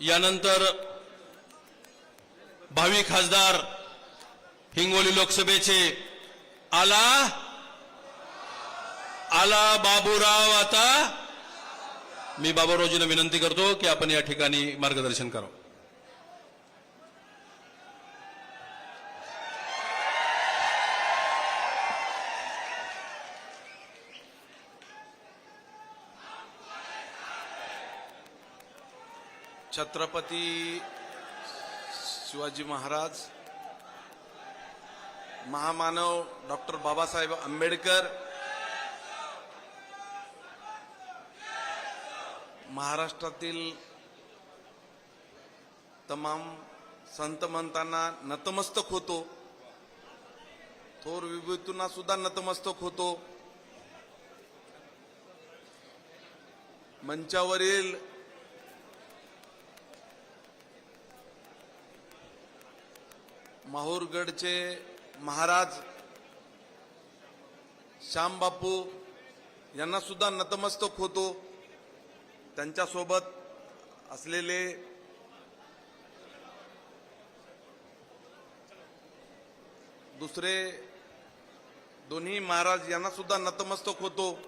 यानंतर भावी खासदार हिंगोली लोकसभेचे आला आला बाबूराव आता. मी बाबूरावजींना विनंती करतो की आपण या ठिकाणी मार्गदर्शन करावं. छत्रपती शिवाजी महाराज महामानव डॉक्टर बाबासाहेब आंबेडकर महाराष्ट्रातील तमाम संत मंतांना नतमस्तक होतो. थोर विभूतींना सुद्धा नतमस्तक होतो. मंचावरील माहूरगडचे महाराज श्यामबापू यांना सुद्धा नतमस्तक होतो. त्यांच्यासोबत असलेले दुसरे दोन्ही महाराज यांना सुद्धा नतमस्तक होतो.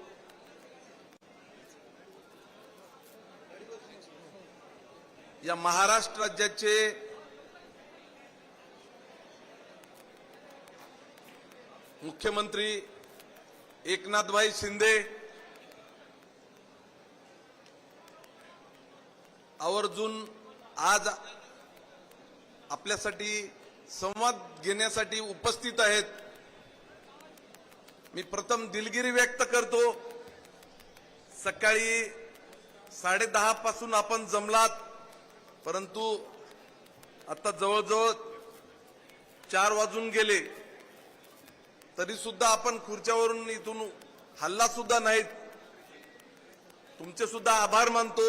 या महाराष्ट्र राज्याचे मुख्यमंत्री एकनाथभाई शिंदे आवर्जून आज आपल्यासाठी संवाद घेण्यासाठी उपस्थित आहेत. मी प्रथम दिलगिरी व्यक्त करतो. सकाळी साडेदहा पासून आपण जमलात परंतु आता जवळजवळ चार वाजून गेले. तरी सुद्धा आपण खुर्च्यावरून इथून हल्ला सुद्धा नाहीत. तुमचे सुद्धा आभार मानतो.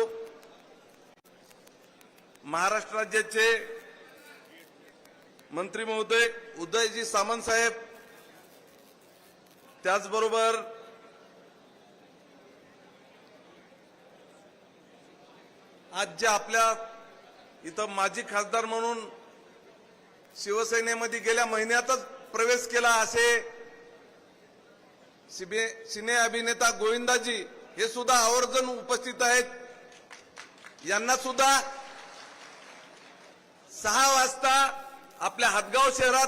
महाराष्ट्र राज्याचे मंत्री महोदय उदयजी सामंत साहेब त्याचबरोबर आज जे आपल्या इथं माजी खासदार म्हणून शिवसेनेमध्ये गेल्या महिन्यातच प्रवेश केला असे सिने अभिनेता गोविंदाजी हे सुद्धा आवर्जून उपस्थित आहेत. यांना सुद्धा सहा वाजता आपल्या हातगाव शहरात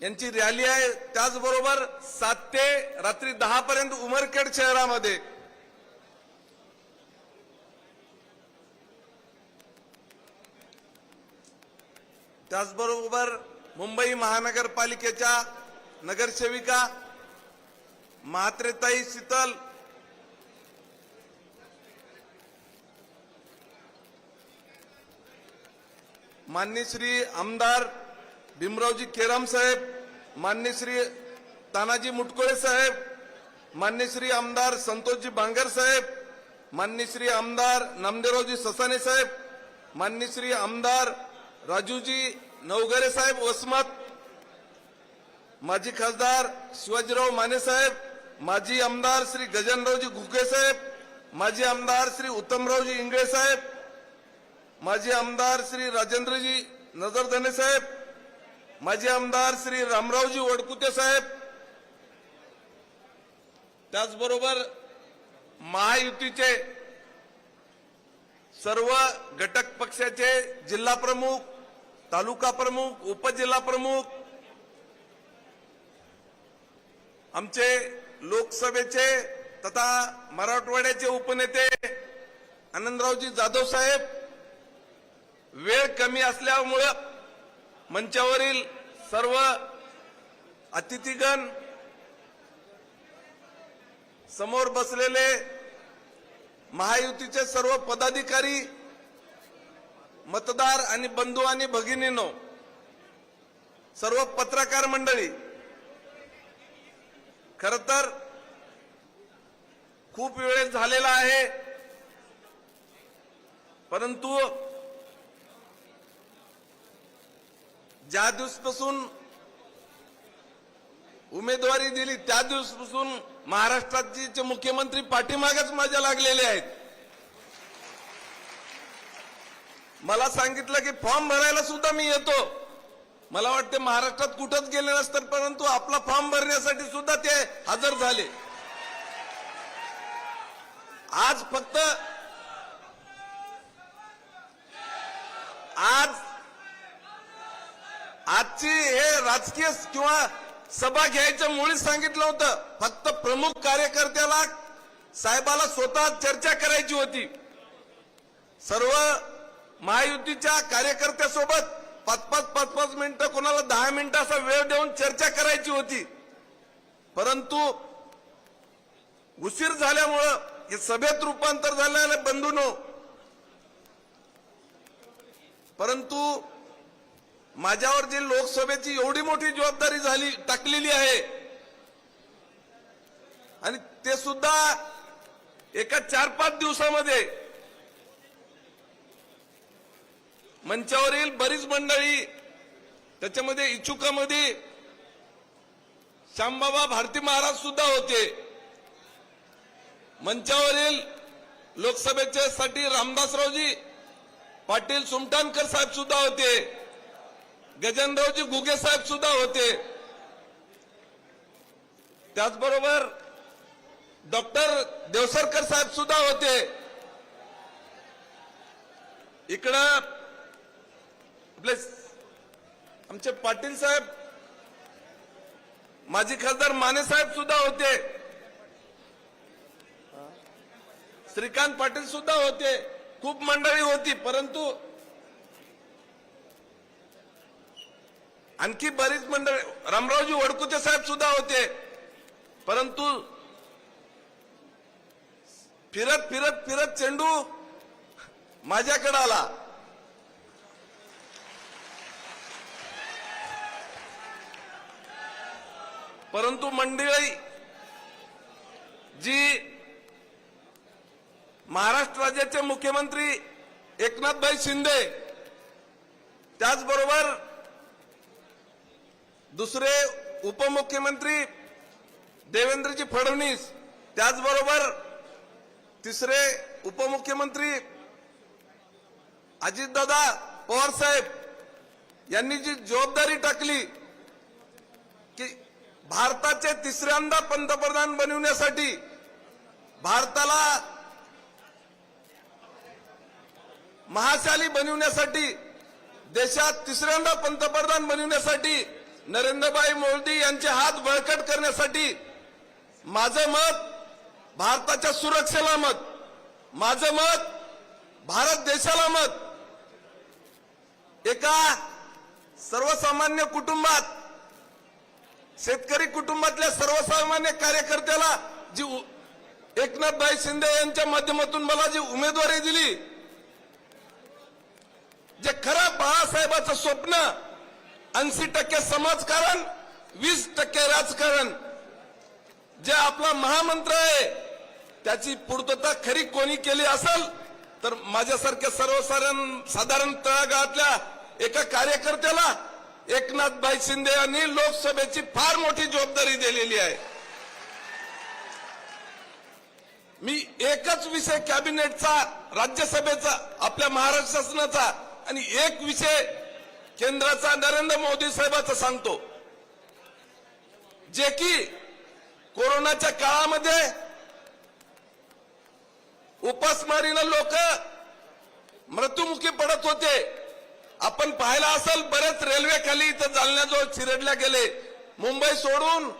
यांची रॅली आहे. त्याचबरोबर सात ते रात्री दहा पर्यंत उमरखेड शहरामध्ये त्याचबरोबर मुंबई महानगरपालिकेच्या नगरसेविका मात्रेताई शीतल मान्य श्री आमदार भीमरावजी केराम साहेब मान्य श्री तानाजी मुटकोळे साहेब मान्य श्री आमदार संतोषजी बांगर साहेब मान्य श्री आमदार नामदेवरावजी ससाने साहेब मान्य श्री आमदार राजूजी नवघरे साहेब वसमत माजी खासदार शिवाजीराव माने साहेब माजी आमदार श्री गजानरावजी घुगे साहेब माजी आमदार श्री उत्तमरावजी इंगळे साहेब माजी आमदार श्री राजेंद्रजी नजरधने साहेब माजी आमदार श्री रामरावजी वडकुते साहेब. त्याचबरोबर महायुतीचे सर्व घटक पक्षाचे जिल्हा प्रमुख तालुका प्रमुख उपजिल्हा प्रमुख आमचे लोकसभेचे तथा मराठवाड्याचे उपनेते आनंदरावजी जाधव साहेब वेळ कमी असल्यामुळं मंचावरील सर्व अतिथीगण समोर बसलेले महायुतीचे सर्व पदाधिकारी मतदार आणि बंधू आणि भगिनीनो सर्व पत्रकार मंडळी खर तर खूप वेळ झालेला आहे. परंतु ज्या दिवसपासून उमेदवारी दिली त्या दिवसपासून महाराष्ट्राचे मुख्यमंत्री पाठीमागच माझ्या लागलेले आहेत. मला सांगितलं की फॉर्म भरायला सुद्धा मी येतो. मला वाटते महाराष्ट्रात कुठंच गेले नसतात परंतु आपला फॉर्म भरण्यासाठी सुद्धा ते हजर झाले. आज फक्त आज आजची हे राजकीय किंवा सभा घ्यायच्या मुळीच सांगितलं होतं. फक्त प्रमुख कार्यकर्त्याला साहेबाला स्वतः चर्चा करायची होती. सर्व महायुतीच्या कार्यकर्त्यासोबत पाच पाच पाच पाच मिनिटं कोणाला दहा मिनिटं असा वेळ देऊन चर्चा करायची होती. परंतु उशीर झाल्यामुळं हे सभेत रूपांतर झालेलं बंधूनो. परंतु माझ्यावर जी लोकसभेची एवढी मोठी जबाबदारी झाली टाकलेली आहे आणि ते सुद्धा एका चार पाच दिवसामध्ये मंचावरील बरीच मंडळी त्याच्यामध्ये इच्छुकामध्ये श्यामबाबा भारती महाराज सुद्धा होते. मंचावरील लोकसभेच्या साठी रामदासरावजी पाटील सुमटानकर साहेब सुद्धा होते. गजनरावजी गुगे साहेब सुद्धा होते. त्याचबरोबर डॉक्टर देवसरकर साहेब सुद्धा होते. इकडं आपले आमचे पाटील साहेब माजी खासदार माने साहेब सुद्धा होते. श्रीकांत पाटील सुद्धा होते. खूप मंडळी होती परंतु आणखी बरीच मंडळी रामरावजी वडकुते साहेब सुद्धा होते. परंतु फिरत फिरत फिरत चेंडू माझ्याकडे आला. परंतु मंडळी जी महाराष्ट्र राज्याचे मुख्यमंत्री एकनाथभाई शिंदे त्याचबरोबर दुसरे उपमुख्यमंत्री देवेंद्रजी फडणवीस त्याचबरोबर तिसरे उपमुख्यमंत्री अजितदादा पवार साहेब यांनी जी जबाबदारी टाकली की भारताचे तिसऱ्यांदा पंतप्रधान बनवण्यासाठी भारताला महाशाली बनवण्यासाठी देशात तिसऱ्यांदा पंतप्रधान बनवण्यासाठी नरेंद्रभाई मोदी यांचे हात बळकट करण्यासाठी माझं मत भारताच्या सुरक्षेला मत माझं मत भारत देशाला मत. एका सर्वसामान्य कुटुंबात शेतकरी कुटुंबातल्या सर्वसामान्य कार्यकर्त्याला जी एकनाथभाई शिंदे यांच्या माध्यमातून मला जी उमेदवारी दिली जे खरं बाळासाहेबाचं स्वप्न ऐंशी टक्के समाजकारण वीस टक्के राजकारण जे आपला महामंत्र आहे त्याची पूर्तता खरी कोणी केली असेल तर माझ्यासारख्या सर्वसाधारण साधारण तळागाळातल्या एका कार्यकर्त्याला एकनाथभाई शिंदे यांनी लोकसभेची फार मोठी जबाबदारी दिलेली आहे. मी एकच विषय कॅबिनेटचा राज्यसभेचा आपल्या महाराष्ट्र शासनाचा आणि एक विषय केंद्राचा नरेंद्र मोदी साहेबाचा सांगतो. जे की कोरोनाच्या काळामध्ये उपासमारीनं लोक मृत्युमुखी पडत होते. आपण पाहिला असेल बरेच रेल्वे खाली इथं जालन्याजवळ चिरडल्या गेले. मुंबई सोडून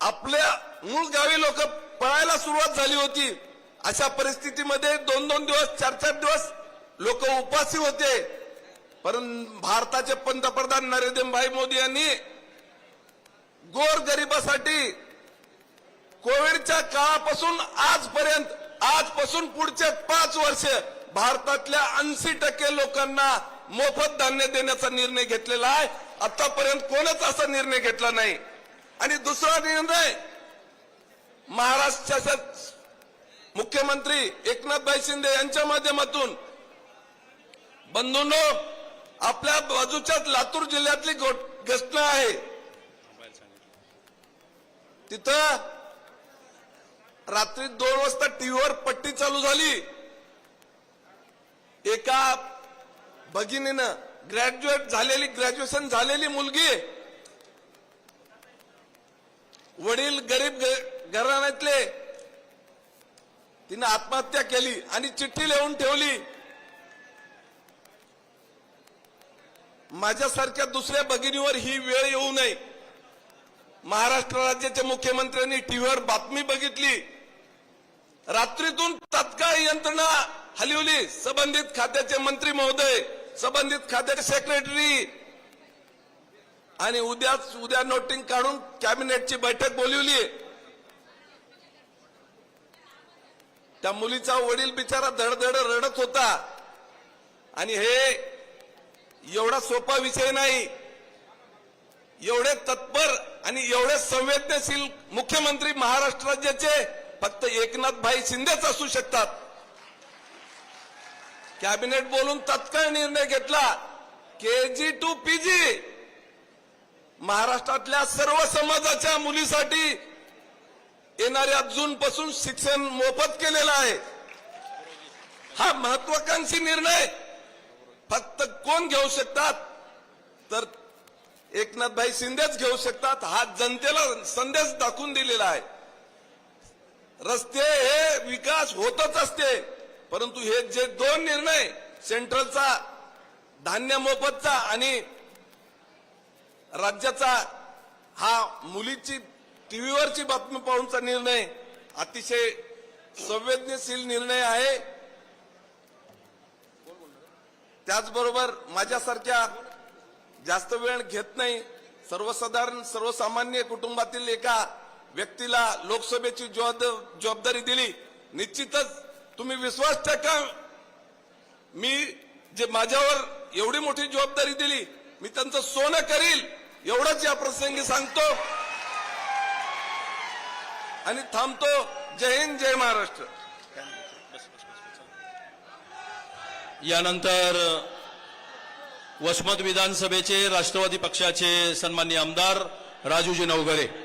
आपल्या मूळ गावी लोक पळायला सुरुवात झाली होती. अशा परिस्थितीमध्ये दोन दोन दिवस चार चार दिवस लोक उपासी होते. परंतु भारताचे पंतप्रधान नरेंद्रभाई मोदी यांनी गोर गरिबासाठी कोविडच्या काळापासून आजपर्यंत आजपासून पुढचे पाच वर्ष भारतातल्या ऐंशी टक्के लोकांना मोफत धान्य देण्याचा निर्णय घेतलेला आहे. आतापर्यंत कोणच असा निर्णय घेतला नाही. आणि दुसरा निर्णय महाराष्ट्राच्या मुख्यमंत्री एकनाथभाई शिंदे यांच्या माध्यमातून बंधूंनो आपल्या बाजूच्याच लातूर जिल्ह्यातली घटना आहे. तिथं रात्री दोन वाजता टीव्हीवर पट्टी चालू झाली. एका भगिनीनं ग्रॅज्युएट झालेली ग्रॅज्युएशन झालेली मुलगी वडील गरीब घराण्यातले तिनं आत्महत्या केली आणि चिठ्ठी लिहून ठेवली. माझ्यासारख्या दुसऱ्या भगिनीवर ही वेळ येऊ नये. महाराष्ट्र राज्याच्या मुख्यमंत्र्यांनी टीव्हीवर बातमी बघितली. रात्रीतून तत्काळ यंत्रणा हलिवली संबंधित खात्याचे मंत्री महोदय संबंधित खात्याचे सेक्रेटरी आणि उद्या उद्या नोटिंग काढून कॅबिनेटची बैठक बोलवली त्या मुलीचा वडील बिचारा धडधड रडत होता. आणि हे एवढा सोपा विषय नाही. एवढे तत्पर आणि एवढे संवेदनशील मुख्यमंत्री महाराष्ट्र राज्याचे फक्त एकनाथ भाई शिंदेच असू शकतात. कॅबिनेट बोलून तत्काळ निर्णय घेतला. के जी टू पीजी महाराष्ट्रातल्या सर्व समाजाच्या मुलीसाठी येणाऱ्या जून पासून शिक्षण मोफत केलेलं आहे. हा महत्वाकांक्षी निर्णय. फक्त कोण घेऊ शकतात? तर एकनाथभाई शिंदेच घेऊ शकतात. हा जनतेला संदेश दाखवून दिलेला आहे. रस्ते हे विकास होतच असते. परंतु हे जे दोन निर्णय सेंट्रलचा धान्य मोफतचा आणि राज्याचा हा मुलीची टीव्हीवरची बातमी पाहूनचा निर्णय अतिशय संवेदनशील निर्णय आहे. त्याचबरोबर माझ्यासारख्या जास्त वेळ घेत नाही सर्वसाधारण सर्वसामान्य कुटुंबातील एका व्यक्तीला लोकसभेची जबाबद- जबाबदारी दिली निश्चितच तुम्ही विश्वास टाका मी जे माझ्यावर एवढी मोठी जबाबदारी दिली मी त्यांचं सोनं करील एवढंच या प्रसंगी सांगतो. आणि थांबतो. जय हिंद जय महाराष्ट्र. यानंतर वसमत विधानसभेचे राष्ट्रवादी पक्षाचे सन्मान्य आमदार राजूजी नवघरे